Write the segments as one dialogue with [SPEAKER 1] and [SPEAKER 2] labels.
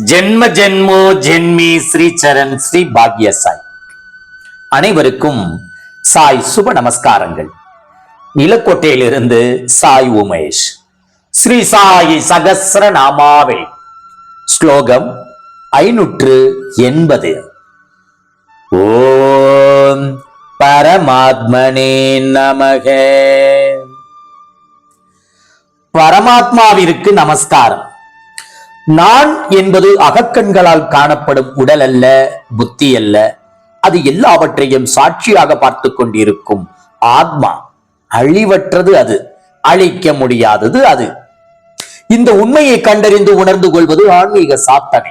[SPEAKER 1] ஜென்ம ஜென்மோ ஜென்மி ஸ்ரீ சரண் ஸ்ரீ பாக்ய சாய் அனைவருக்கும் சாய் சுப நமஸ்காரங்கள். நிலக்கோட்டையிலிருந்து சாய் உமேஷ். ஸ்ரீ சாய் சகஸ்ர நாமாவே ஸ்லோகம் ஐநூற்று எண்பது. ஓம் பரமாத்மனே நமக. பரமாத்மாவிற்கு நமஸ்காரம். நான் என்பது அகக்கண்களால் காணப்படும் உடல் அல்ல புத்தி அல்ல அது எல்லாவற்றையும் சாட்சியாக பார்த்து கொண்டிருக்கும் ஆத்மா. அழிவற்றது அது. அழிக்க முடியாதது அது. இந்த உண்மையை கண்டறிந்து உணர்ந்து கொள்வது ஆன்மீக சாத்தனை.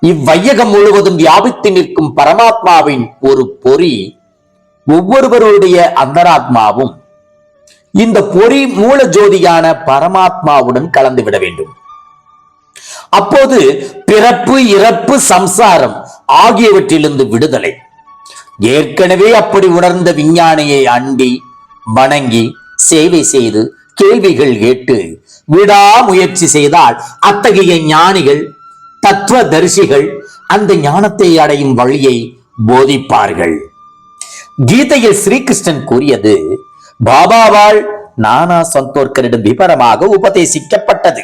[SPEAKER 1] இவ்வையகம் முழுவதும் வியாபித்து நிற்கும் பரமாத்மாவின் ஒரு பொறி ஒவ்வொருவருடைய அந்தராத்மாவும். இந்த பொறி மூல ஜோதியான பரமாத்மாவுடன் கலந்துவிட வேண்டும். அப்போது பிறப்பு இறப்பு சம்சாரம் ஆகியவற்றிலிருந்து விடுதலை. ஏற்கனவே அப்படி உணர்ந்த விஞ்ஞானியை அண்டி வணங்கி சேவை செய்து கேள்விகள் கேட்டு விடாமுயற்சி செய்தால் அத்தகைய ஞானிகள் தத்துவ தரிசிகள் அந்த ஞானத்தை அடையும் வழியை போதிப்பார்கள். கீதையில் ஸ்ரீகிருஷ்ணன் கூறியது பாபாவால் நானா சந்தோர்கரிடம் விபரமாக உபதேசிக்கப்பட்டது.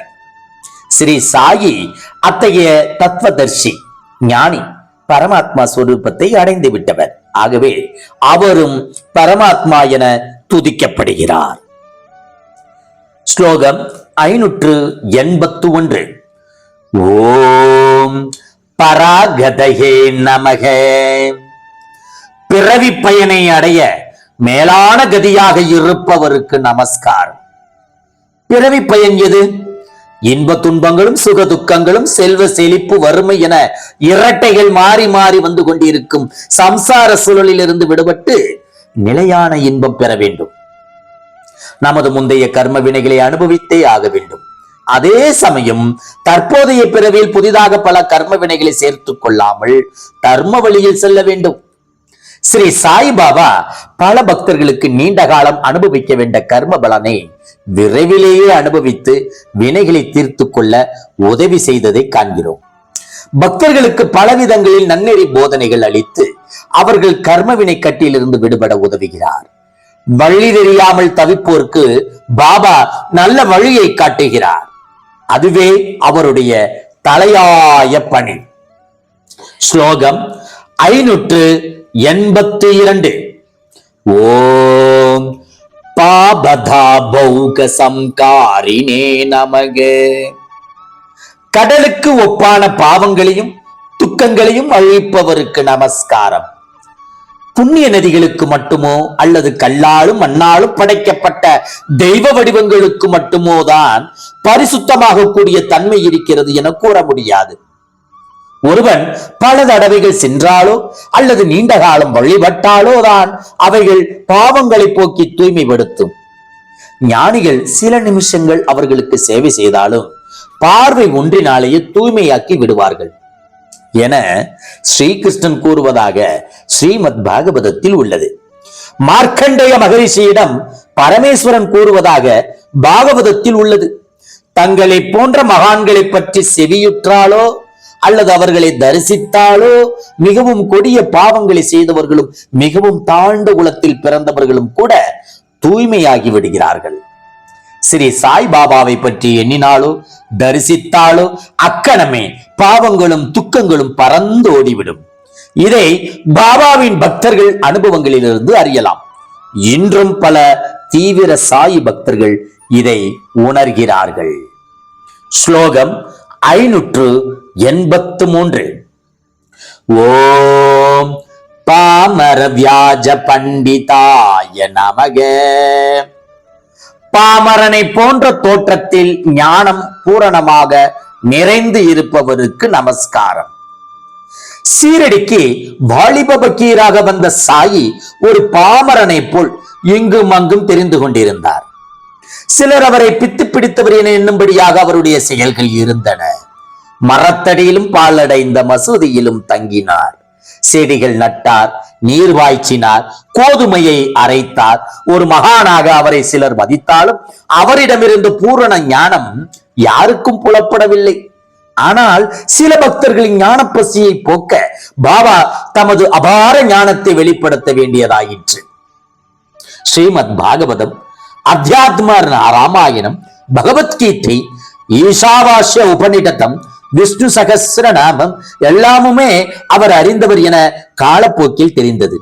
[SPEAKER 1] ஸ்ரீ சாயி அத்தகைய தத்துவதர்ஷி ஞானி பரமாத்மா ஸ்வரூபத்தை அடைந்து விட்டவர். ஆகவே அவரும் பரமாத்மா என துதிக்கப்படுகிறார். ஸ்லோகம் ஐநூற்று எண்பத்து ஒன்று ஓம் பராகதகே நமக. பிறவி பயனை அடைய மேலான கதியாக இருப்பவருக்கு நமஸ்காரம். பிறவி பயன் எது? இன்ப துன்பங்களும் சுக துக்கங்களும் செல்வ செழிப்பு வறுமை என இரட்டைகள் மாறி மாறி வந்து கொண்டிருக்கும் சம்சார சூழலில் இருந்து விடுபட்டு நிலையான இன்பம் பெற வேண்டும். நமது முந்தைய கர்ம வினைகளை அனுபவித்தே ஆக வேண்டும். அதே சமயம் தற்போதைய பிறவியில் புதிதாக பல கர்ம வினைகளை சேர்த்துக் கொள்ளாமல் தர்ம வழியில் செல்ல வேண்டும். ஸ்ரீ சாய்பாபா பல பக்தர்களுக்கு நீண்ட காலம் அனுபவிக்க வேண்ட கர்ம பலனை விரைவிலேயே அனுபவித்து வினைகளை தீர்த்து கொள்ள உதவி செய்ததை காண்கிறோம். பக்தர்களுக்கு பலவிதங்களில் நன்னெறி போதனைகள் அளித்து அவர்கள் கர்மவினை கட்டியிலிருந்து விடுபட உதவுகிறார். வழி தெரியாமல் தவிப்போருக்கு பாபா நல்ல வழியை காட்டுகிறார். அதுவே அவருடைய தலையாய பணி. ஸ்லோகம் ஐநூற்று எண்பத்தி இரண்டு. ஓம் பாபதா பௌக சம்காரினே நமக. கடலுக்கு ஒப்பான பாவங்களையும் துக்கங்களையும் அழிப்பவருக்கு நமஸ்காரம். புண்ணிய நதிகளுக்கு மட்டுமோ அல்லது கல்லாலும் மண்ணாலும் படைக்கப்பட்ட தெய்வ வடிவங்களுக்கு மட்டுமோ தான் பரிசுத்தமாக கூடிய தன்மை இருக்கிறது என கூற முடியாது. ஒருவன் பல தடவைகள் சென்றாலோ அல்லது நீண்ட காலம் வழிபட்டாலோ தான் அவைகள் பாவங்களை போக்கி தூய்மைப்படுத்தும். ஞானிகள் சில நிமிஷங்கள் அவர்களுக்கு சேவை செய்தாலும் பார்வை ஒன்றினாலேயே தூய்மையாக்கி விடுவார்கள். என ஸ்ரீகிருஷ்ணன் கூறுவதாக ஸ்ரீமத் பாகவதத்தில் உள்ளது. மார்க்கண்டேய மகரிஷியிடம் பரமேஸ்வரன் கூறுவதாக பாகவதத்தில் உள்ளது. தங்களை போன்ற மகான்களை பற்றி செவியுற்றாலோ அல்லது அவர்களை தரிசித்தாலோ மிகவும் கொடிய பாவங்களை செய்தவர்களும் மிகவும் தாழ்ந்த குலத்தில் பிறந்தவர்களும் கூட தூய்மையாகி விடுகிறார்கள். ஸ்ரீ சாய் பாபாவை பற்றி எண்ணினாலோ தரிசித்தாலோ அக்கணமே பாவங்களும் துக்கங்களும் பறந்து ஓடிவிடும். இதை பாபாவின் பக்தர்கள் அனுபவங்களிலிருந்து அறியலாம். இன்றும் பல தீவிர சாயி பக்தர்கள் இதை உணர்கிறார்கள். ஸ்லோகம் ஐநூற்று எண்பத்து மூன்று ஓம் பாமர வியாஜ பண்டிதாய நமக. பாமரனை போன்ற தோற்றத்தில் ஞானம் பூரணமாக நிறைந்து இருப்பவருக்கு நமஸ்காரம். சீரடிக்கு வாலிப பக்கீராக வந்த சாயி ஒரு பாமரனை போல் இங்கும் அங்கும் தெரிந்து கொண்டிருந்தார். சிலர் அவரை பித்து பிடித்தவர் என எண்ணும்படியாக அவருடைய செயல்கள் இருந்தன. மரத்தடியிலும் பாலடைந்த மசூதியிலும் தங்கினார். செடிகள் நட்டார் நீர் வாய்ச்சினார் கோதுமையை அரைத்தார். ஒரு மகானாக அவரை சிலர் மதித்தாலும் அவரிடமிருந்து பூரண ஞானம் யாருக்கும் புலப்படவில்லை. ஆனால் சில பக்தர்களின் ஞானப்பசியை போக்க பாபா தமது அபார ஞானத்தை வெளிப்படுத்த வேண்டியதாயிற்று. ஸ்ரீமத் பாகவதம் அத்தியாத்ம ராமாயணம் பகவத்கீதை ஈஷாவாஸ்ய உபநிடதம் விஷ்ணு சகஸ்ர நாமம் எல்லாமுமே அவர் அறிந்தவர் என காலப்போக்கில் தெரிந்தது.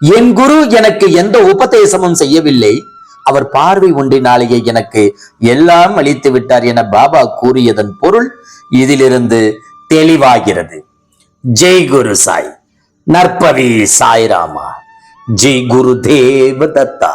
[SPEAKER 1] என் குரு எனக்கு எந்த உபதேசமும் செய்யவில்லை. அவர் பார்வை ஒன்றினாலேயே எனக்கு எல்லாம் அளித்து விட்டார் என பாபா கூறியதன் பொருள் இதிலிருந்து தெளிவாகிறது. ஜெய் குரு சாய். நற்பவி சாய்ராமா. ஜெய் குரு தேவ தத்தா